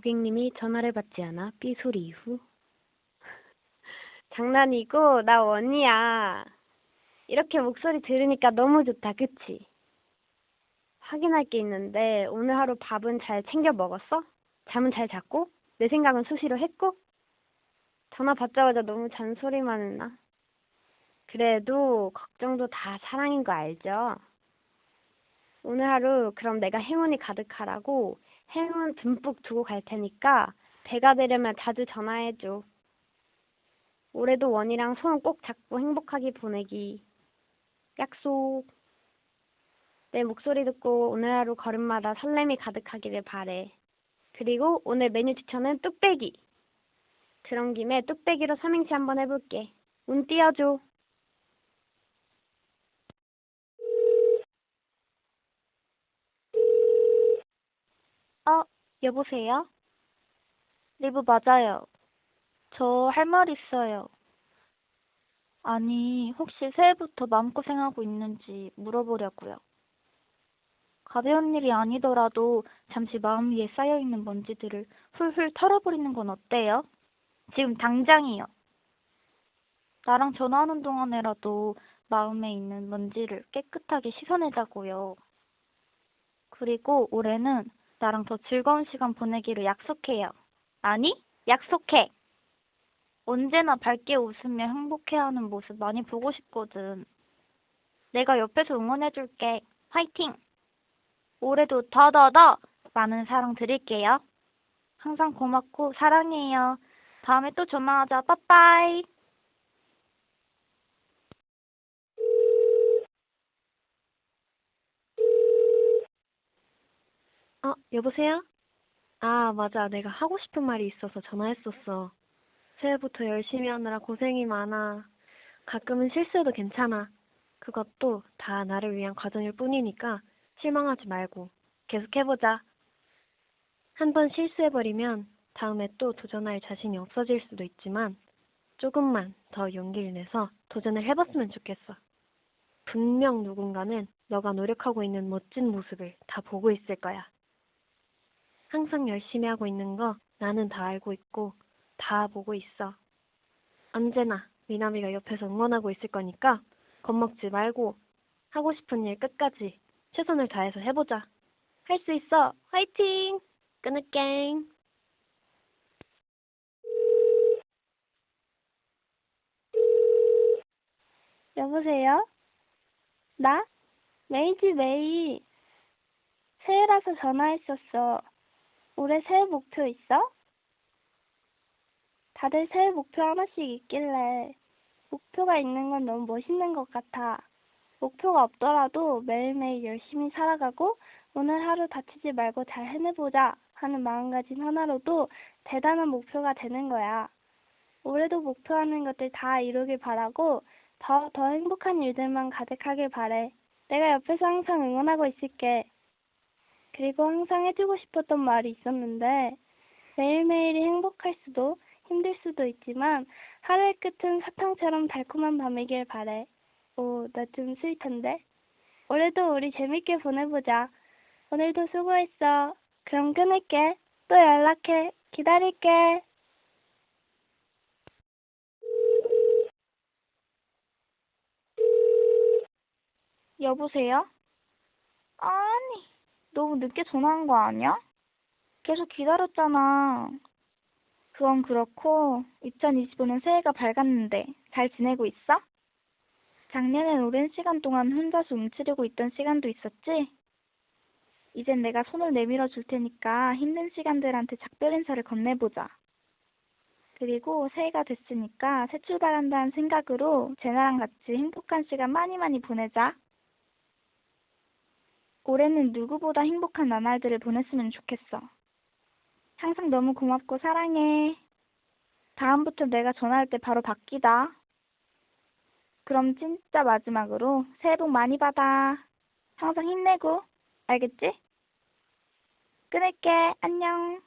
고객님이 전화를 받지 않아 삐 소리 이후 장난이고 나 원이야. 이렇게 목소리 들으니까 너무 좋다, 그치? 확인할 게 있는데 오늘 하루 밥은 잘 챙겨 먹었어? 잠은 잘 잤고? 내 생각은 수시로 했고? 전화 받자마자 너무 잔소리만 했나? 그래도 걱정도 다 사랑인 거 알죠? 오늘 하루 그럼 내가 행운이 가득하라고 행운 듬뿍 두고 갈 테니까 배가 되려면 자주 전화해줘. 올해도 원이랑 손 꼭 잡고 행복하게 보내기. 약속. 내 목소리 듣고 오늘 하루 걸음마다 설렘이 가득하기를 바래. 그리고 오늘 메뉴 추천은 뚝배기. 그런 김에 뚝배기로 삼행시 한번 해볼게. 운 띄워줘. 어, 여보세요? 리브 맞아요. 저 할 말 있어요. 아니, 혹시 새해부터 마음고생하고 있는지 물어보려고요. 가벼운 일이 아니더라도 잠시 마음 위에 쌓여있는 먼지들을 훌훌 털어버리는 건 어때요? 지금 당장이요. 나랑 전화하는 동안에라도 마음에 있는 먼지를 깨끗하게 씻어내자고요. 그리고 올해는 나랑 더 즐거운 시간 보내기로 약속해요. 아니, 약속해. 언제나 밝게 웃으며 행복해하는 모습 많이 보고 싶거든. 내가 옆에서 응원해줄게. 화이팅! 올해도 더더더 많은 사랑 드릴게요. 항상 고맙고 사랑해요. 다음에 또 전화하자. 빠빠이. 어, 여보세요? 아, 맞아. 내가 하고 싶은 말이 있어서 전화했었어. 새해부터 열심히 하느라 고생이 많아. 가끔은 실수해도 괜찮아. 그것도 다 나를 위한 과정일 뿐이니까 실망하지 말고 계속 해보자. 한 번 실수해버리면 다음에 또 도전할 자신이 없어질 수도 있지만 조금만 더 용기를 내서 도전을 해봤으면 좋겠어. 분명 누군가는 너가 노력하고 있는 멋진 모습을 다 보고 있을 거야. 항상 열심히 하고 있는 거 나는 다 알고 있고 다 보고 있어. 언제나 미나미가 옆에서 응원하고 있을 거니까 겁먹지 말고 하고 싶은 일 끝까지 최선을 다해서 해보자. 할 수 있어. 화이팅! 끊을게. 여보세요? 나? 메이지 메이. 새해라서 전화했었어. 올해 새해 목표 있어? 다들 새해 목표 하나씩 있길래 목표가 있는 건 너무 멋있는 것 같아. 목표가 없더라도 매일매일 열심히 살아가고 오늘 하루 다치지 말고 잘 해내보자 하는 마음가짐 하나로도 대단한 목표가 되는 거야. 올해도 목표하는 것들 다 이루길 바라고 더, 더 행복한 일들만 가득하길 바래. 내가 옆에서 항상 응원하고 있을게. 그리고 항상 해주고 싶었던 말이 있었는데 매일매일이 행복할 수도 힘들 수도 있지만 하루의 끝은 사탕처럼 달콤한 밤이길 바래. 오, 나좀 스윗한데? 올해도 우리 재밌게 보내보자. 오늘도 수고했어. 그럼 끊을게. 또 연락해. 기다릴게. 여보세요? 아니, 너무 늦게 전화한 거 아니야? 계속 기다렸잖아. 그건 그렇고, 2025년 새해가 밝았는데, 잘 지내고 있어? 작년엔 오랜 시간 동안 혼자서 움츠리고 있던 시간도 있었지? 이젠 내가 손을 내밀어 줄 테니까 힘든 시간들한테 작별 인사를 건네보자. 그리고 새해가 됐으니까 새 출발한다는 생각으로 제나랑 같이 행복한 시간 많이 많이 보내자. 올해는 누구보다 행복한 나날들을 보냈으면 좋겠어. 항상 너무 고맙고 사랑해. 다음부터 내가 전화할 때 바로 바뀌다. 그럼 진짜 마지막으로 새해 복 많이 받아. 항상 힘내고. 알겠지? 끊을게. 안녕.